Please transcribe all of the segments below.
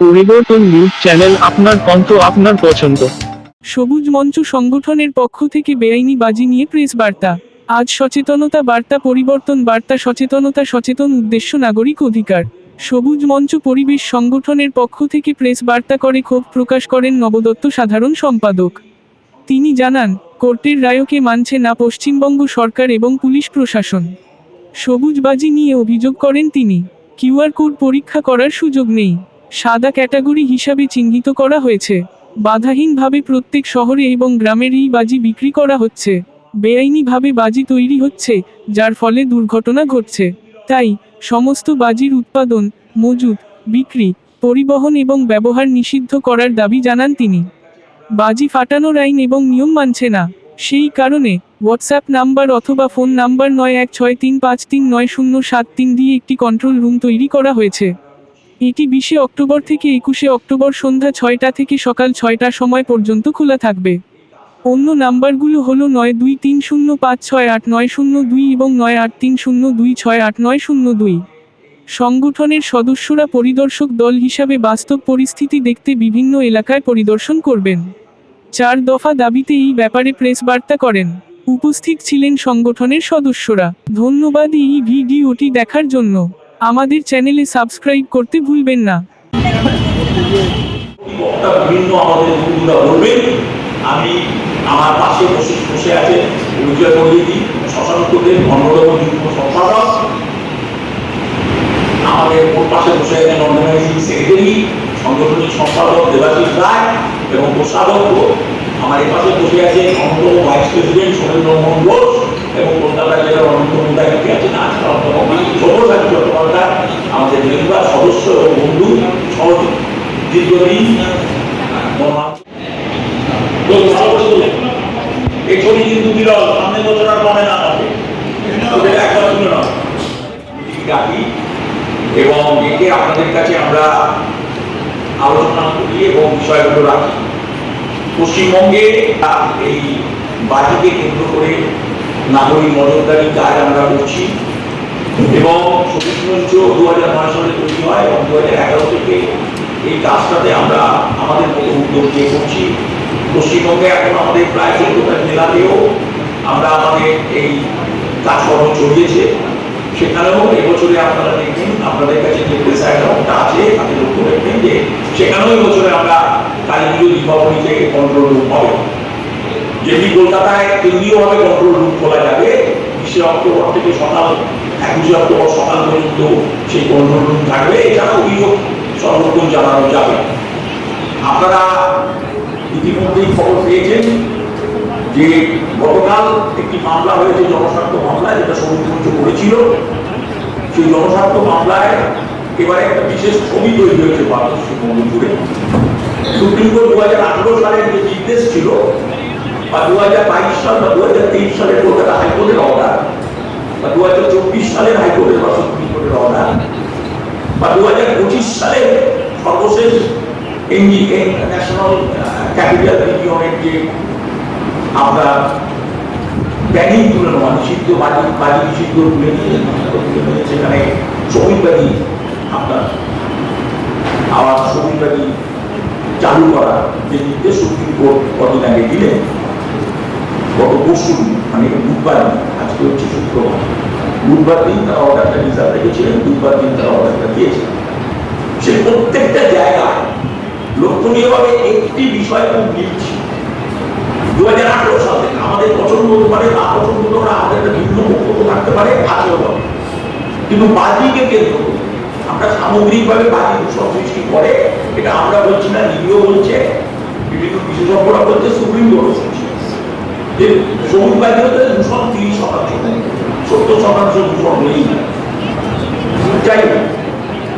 পরিবর্তন news channel আপনার কণ্ঠ আপনার পছন্দ। সবুজ মঞ্চ সংগঠনের পক্ষ থেকে বেআইনি বাজি নিয়ে প্রেস বার্তা। আজ সচেতনতা বার্তা পরিবর্তন বার্তা সচেতনতা সচেতন উদ্দেশ্য নাগরিক অধিকার। সবুজ মঞ্চ পরিবেশ সংগঠনের পক্ষ থেকে প্রেস বার্তা করে ক্ষোভ প্রকাশ করেন নবদত্ত সাধারণ সম্পাদক। তিনি জানান, কোর্টের রায়কে মানছে না পশ্চিমবঙ্গ সরকার এবং পুলিশ প্রশাসন। সবুজ বাজি নিয়ে অভিযোগ করেন তিনি। কিউআর কোড পরীক্ষা করার সুযোগ নেই। সাদা ক্যাটাগরি হিসাবে চিহ্নিত করা হয়েছে। বাধাহীনভাবে প্রত্যেক শহরে এবং গ্রামের এই বাজি বিক্রি করা হচ্ছে। বেআইনিভাবে বাজি তৈরি হচ্ছে, যার ফলে দুর্ঘটনা ঘটছে। তাই, সমস্ত বাজির উৎপাদন, মজুদ, বিক্রি, পরিবহন এবং ব্যবহার নিষিদ্ধ করার দাবি জানান তিনি। বাজি ফাটানোর আইন এবং নিয়ম মানছে না। সেই কারণে হোয়াটসঅ্যাপ নাম্বার অথবা ফোন নাম্বার নয় এক ছয় তিন পাঁচ তিন নয় শূন্য সাত তিন দিয়ে একটি কন্ট্রোল রুম তৈরি করা হয়েছে। এটি বিশে অক্টোবর থেকে একুশে অক্টোবর সন্ধ্যা ছয়টা থেকে সকাল ছয়টা সময় পর্যন্ত খোলা থাকবে। অন্য নাম্বারগুলো হল নয় দুই তিন শূন্য পাঁচ ছয় আট নয় শূন্য দুই এবং নয় আট তিন শূন্য দুই ছয় আট নয় শূন্য দুই। সংগঠনের সদস্যরা পরিদর্শক দল হিসাবে বাস্তব পরিস্থিতি দেখতে বিভিন্ন এলাকায় পরিদর্শন করবেন। চার দফা দাবিতে এই ব্যাপারে প্রেস বার্তা করেন। উপস্থিত ছিলেন সংগঠনের সদস্যরা। ধন্যবাদ এই ভিডিওটি দেখার জন্য। আমাদের চ্যানেলে সাবস্ক্রাইব করতে ভুলবেন না। আমাদের আমি আমার পাশে বসে বসে আছে শ্মশানকোটের অন্যতম যুগ্ম সম্পাদক। আমাদের ওর পাশে বসে আছেন অর্গানাইজিং সেক্রেটারি সম্পাদক দেবাশিস রায় এবং আমার এ পাশে বসে আছেন অন্যতম ভাইস প্রেসিডেন্ট সুরেন্দ্র মোহন ঘোষ। এবং কলকাতা জেলার অন্যতম আছেন চট্টোপাধ্যায় আমাদের মেম্বার সদস্য এবং বন্ধু দীর্ঘদিন। এই ছবি কিন্তু বিরল সামনে বছর আর না ডাকি এবং একে আপনাদের কাছে আমরা আলোচনা করি এবং বিষয়গুলো রাখি। পশ্চিমবঙ্গে এই বাজিকে কেন্দ্র করে নাগরিক নজরদারি কাজ আমরা করছি। এবং সবুজ মঞ্চ দু হাজার নয় সালে তৈরি হয় এবং দু হাজার এগারো থেকে এই কাজটাতে আমরা আমাদের মতো উদ্যোগ নিয়ে করছি। পশ্চিমবঙ্গে এখন আমাদের প্রায় চোদ্দটা জেলাতেও আমরা আমাদের এই কাজকর্ম চলিয়েছে। সেখানেও এবছরে আপনারা দেখবেন, আপনাদের কাছে যে প্রেস অ্যাকাউন্টটা আছে, তাতে লক্ষ্য রাখবেন যে সেখানেও এবছরে আমরা কালী পুজো দীপাবলি থেকে কন্ট্রোল রুম হবে যেটি কলকাতায় কেন্দ্রীয়ভাবে কন্ট্রোল রুম খোলা যাবে, বিশে অক্টোবর থেকে সকাল, একুশে অক্টোবর সকাল পর্যন্ত সেই কন্ট্রোল রুম থাকবে। এছাড়া অভিযোগ সর্বক্ষণ জানানো যাবে। আপনারা ইতিমধ্যেই খবর পেয়েছেন যে গতকাল একটি মামলা হয়েছে, জনস্বার্থ মামলা, যেটা সমুদ্র করেছিল। সেই জনস্বার্থ মামলায় এবারে একটা বিশেষ ছবি তৈরি হয়েছে ভারতবর্ষ জুড়ে সুপ্রিম কোর্ট দু হাজার আঠেরো সালের যে নির্দেশ ছিল বা দু হাজার বাইশ সাল বা দু হাজার তেইশ সালের কলকাতা হাইকোর্টের অর্ডার বা দু হাজার চব্বিশ সালের হাইকোর্টের বা সুপ্রিম কোর্টের অর্ডার বা দু হাজার পঁচিশ সালের সর্বশেষ এনজি ন্যাশনাল ক্যাপিটাল রিজিয়নের যে আমরা ব্যানিং তুলে নেওয়া, নিষিদ্ধ বাজি বাজি নিষিদ্ধ তুলে নিয়ে সেখানে শ্রমিকবাদী আপনার আবার শ্রমিকবাদী চালু করা যে নির্দেশ সুপ্রিম কোর্ট কদিন আগে দিলেন গত পরশু মানে বুধবার আজকে হচ্ছে শুক্রবার, বুধবার দিন তারা অর্ডারটা রিজার্ভ রেখেছিলেন বুধবার দিন তারা অর্ডারটা দিয়েছেন সে প্রত্যেকটা জায়গায় লক্ষণীয়ভাবে একটি বিষয় খুব মিলছে দু হাজার আঠেরো সাল আমাদের পছন্দ হতে পারে, না পছন্দ হতে পারে, আমাদের একটা ভিন্ন বক্তব্য থাকতে পারে আছেও হবে। কিন্তু বাজিকে কেন্দ্র করে, আমরা সামগ্রিকভাবে বাজি দূষণ সৃষ্টি করে, এটা আমরা বলছি না রিভিউ বলছে, বিভিন্ন বিশেষজ্ঞরা বলছে, সুপ্রিম কোর্ট যে সবুজ বাজি হতে দূষণ তিরিশ শতাংশ। সত্তর শতাংশ দূষণ নেই। যাই হোক,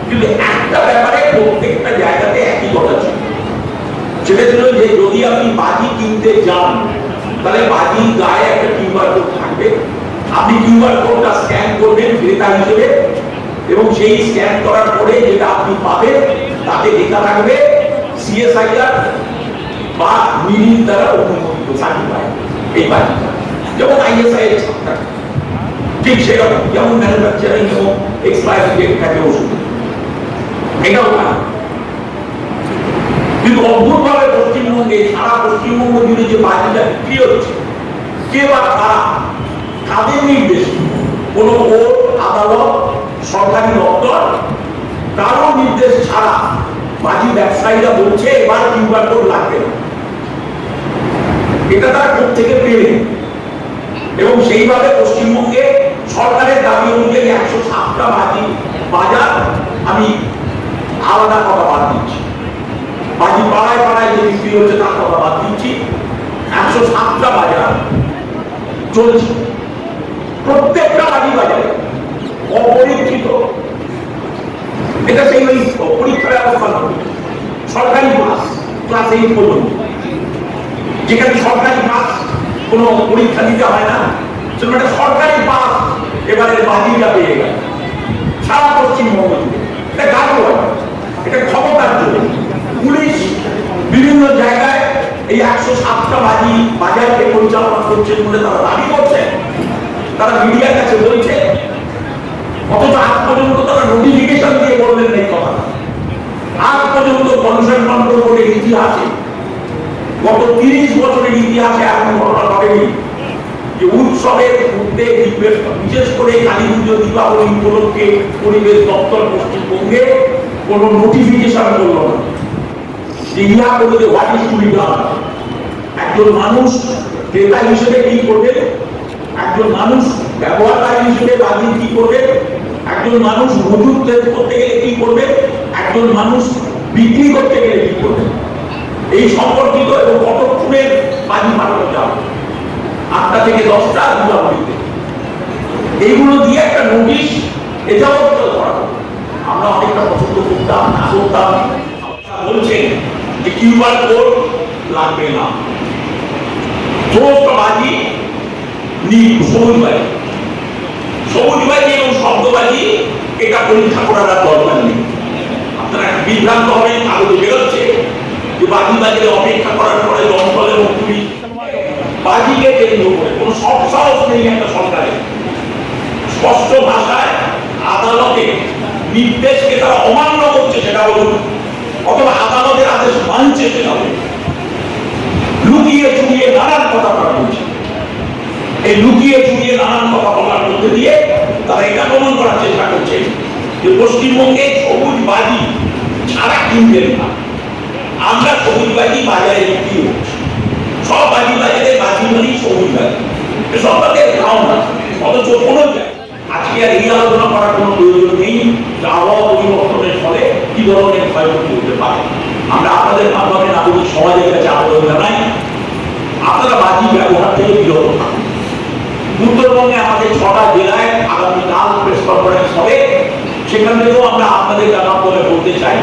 কিন্তু একটা ব্যাপারে প্রত্যেকটা জায়গাতে একই কথা ছিল। সেটা ছিল যে যদি আপনি বাজি কিনতে যান, তাহলে বাজি গায়ে একটা কিউআর কোড থাকবে। আপনি কিউআর কোডটা স্ক্যান করবেন ক্রেতা হিসেবে এবং সেই স্ক্যান করার পরে যেটা আপনি পাবেন, তাতে লেখা থাকবে সিএসআইআর বা মিনিট দ্বারা অনুমোদিত সার্টিফাইড। বেমানি যেমন আইএসআই এর ঠিক সেই রকম যেমন ম্যানুফ্যাকচারিং এবং এক্সপায়ার ডেট থাকে ওষুধ এটাও না কিন্তু অদ্ভুতভাবে পশ্চিমবঙ্গে সারা পশ্চিমবঙ্গ জুড়ে যে বাজিটা বিক্রি হচ্ছে কে বা কারা কাদের নির্দেশ কোনো কোর্ট আদালত সরকারি দপ্তর কারও নির্দেশ ছাড়া বাজি ব্যবসায়ীরা বলছে এবার কিউবার কোড লাগবে না এটা তারা কোর্ট থেকে পেলেন এবং সেইভাবে পশ্চিমবঙ্গে সরকারের দাবি অনুযায়ী একশো সাতটা বাজি বাজার আমি আলাদা কথা বাদ দিচ্ছি। বাজি পাড়ায় পাড়ায় যে বিক্রি হচ্ছে তার কথা বাদ দিচ্ছি। একশো সাতটা বাজার চলছে। প্রত্যেকটা বাজি বাজারে অপরীক্ষিত। এটা সেই ওই পরীক্ষা ব্যবস্থা সরকারি বাস ক্লাস এইট পর্যন্ত যেখানে সরকারি কোনো পরীক্ষা দিতে হয় না। সেখানে একটা সরকারি বাস এবারে বাজিটা পেয়ে গেল। সারা পশ্চিমবঙ্গ এটা গাড়ি এটা ক্ষমতার জন্য পুলিশ বিভিন্ন জায়গায় এই একশো সাতটা বাজি বাজারকে পরিচালনা করছেন বলে তারা দাবি করছে। তারা মিডিয়ার কাছে বলছে, অথচ আজ পর্যন্ত তারা নোটিফিকেশন দিয়ে বললেন এই কথা। আজ পর্যন্ত পলিউশন কন্ট্রোল বোর্ডের ইতিহাসে গত তিরিশ বছরের ইতিহাসে এমন ঘটনা ঘটেনি যে উৎসবের মধ্যে বিশেষ- করে কালী পুজো, দীপাবলি উপলক্ষে পরিবেশ দপ্তর পশ্চিমবঙ্গে কোনো নোটিফিকেশন করল না। হোয়াট একজন মানুষ ক্রেতা হিসেবে কি করবে? একজন মানুষ ব্যবহারকারী হিসেবে বাজি কি করবে? একজন মানুষ মজুর করতে গেলে কি করবে? একজন মানুষ বিক্রি করতে গেলে কি করবে? এই সম্পর্কিত এবং কতক্ষণের বাজি পাঠানো যাবে আটটা থেকে দশটা দীপাবলিতে। এইগুলো দিয়ে একটা নোটিশ, এটাও করা আমরা অনেকটা পছন্দ করতাম, না করতাম। বলছেন যে কোড লাগবে না। এবং শব্দবাজি এটা পরীক্ষা করার দরকার নেই। আপনারা বিভ্রান্ত হবেন, কাগজে বেরোচ্ছে। যে বাজি অপেক্ষা করার পরে দমকল এবং পুলিশ বাজিকে কেন্দ্র করে। কোনো সব সাহস নেই একটা সরকারের। স্পষ্ট ভাষায় আদালতে নির্দেশকে তারা অমান্য করছে সেটা বলুন। অথবা আদালতের আদেশ মানছে সেটা বলুন। লুকিয়ে চুরিয়ে নানান কথা তারা বলছে। এই লুকিয়ে চুরিয়ে নানান কথা বলার মধ্যে দিয়ে তারা এটা প্রমাণ করার চেষ্টা করছে যে পশ্চিমবঙ্গে সবুজ বাজি ছাড়া কিনবেন না। আমরা সবুজ বাজি বাজারে বিক্রি হচ্ছে সব বাজি বাজারে বাজি মানেই সবুজ বাজি। সব তাদের গাও না, অথচ কোনো জায়গায়। আজকে আর এই আলোচনা করার কোনো প্রয়োজন নেই। আবহাওয়া পরিবর্তনের ফলে কি ধরনের ক্ষয়ক্ষতি হতে পারে? আমরা আপনাদের মাধ্যমে নাগরিক সমাজের কাছে আবেদন জানাই, আপনারা বাজি ব্যবহার থেকে বিরত থাকুন। উত্তরবঙ্গে আমাদের ছটা জেলায় আগামীকাল প্রেস কনফারেন্স হবে। সেখান থেকেও আমরা আপনাদের মাধ্যমে বলতে চাই।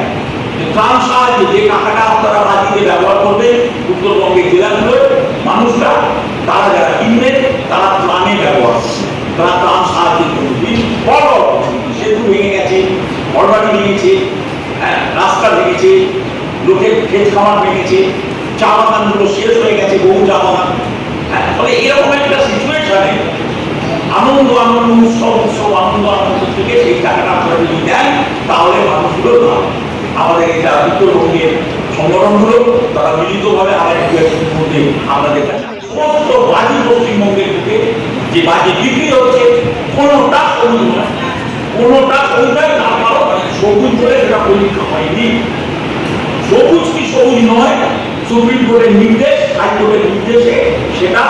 ত্রাণ সাহায্যে যে টাকাটা আপনারা বাজিতে ব্যবহার করবেন উত্তরবঙ্গের জেলাগুলোয় মানুষরা, তারা যারা কিনবেন তারা ত্রাণে ব্যবহার করবে। তারা ত্রাণ সাহায্যের জন্য বড় সেতু ভেঙে গেছে, ঘরবাড়ি ভেঙেছে হ্যাঁ রাস্তা ভেঙেছে, লোকের ক্ষেত খামার ভেঙেছে চা বাগানগুলো শেষ হয়ে গেছে, বহু চা বাগান হ্যাঁ ফলে এরকম একটা সিচুয়েশনে আনন্দ আনন্দ, উৎসব উৎসব আনন্দ আনন্দ থেকে সেই টাকাটা আপনারা যদি দেন, তাহলে মানুষগুলো না আমাদের এটা উত্তরবঙ্গের সংগঠনগুলো, তারা মিলিতভাবে একটুর মধ্যে সমস্ত বাজি পশ্চিমবঙ্গের যে বাজি বিক্রি হচ্ছে, কোনোটা নয়। কোনোটা নয়, তার সবুজ বলে সেটা পরীক্ষা হয়নি। সবুজ কি সবুজ নয়? সুপ্রিম কোর্টের নির্দেশ, হাইকোর্টের নির্দেশে সেটা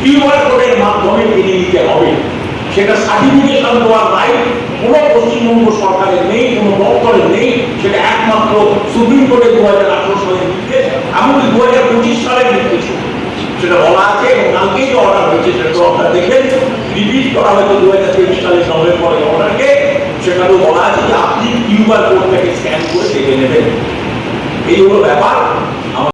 কিউআর কোডের মাধ্যমে কিনে নিতে হবে। সেটা সার্টিফিকেশন দেওয়ার রাইট কোনো পশ্চিমবঙ্গ সরকারের নেই, কোনো দপ্তরের নেই, সেটা একমাত্র সুপ্রিম কোর্টের দু হাজার আঠারো সালের নির্দেশ এমনকি দু হাজার পঁচিশ সালের নির্দেশ সেটা বলা আছে এবং কালকেই যে অর্ডার হয়েছে, সেটা আপনারা দেখেন রিলিজ করা হয়তো দু হাজার তেইশ সালের নভেম্বরের অর্ডারকে সেটাতেও বলা আছে যে আপনি কিউআর কোডটাকে স্ক্যান করে দেখে নেবেন। এই হলো ব্যাপার।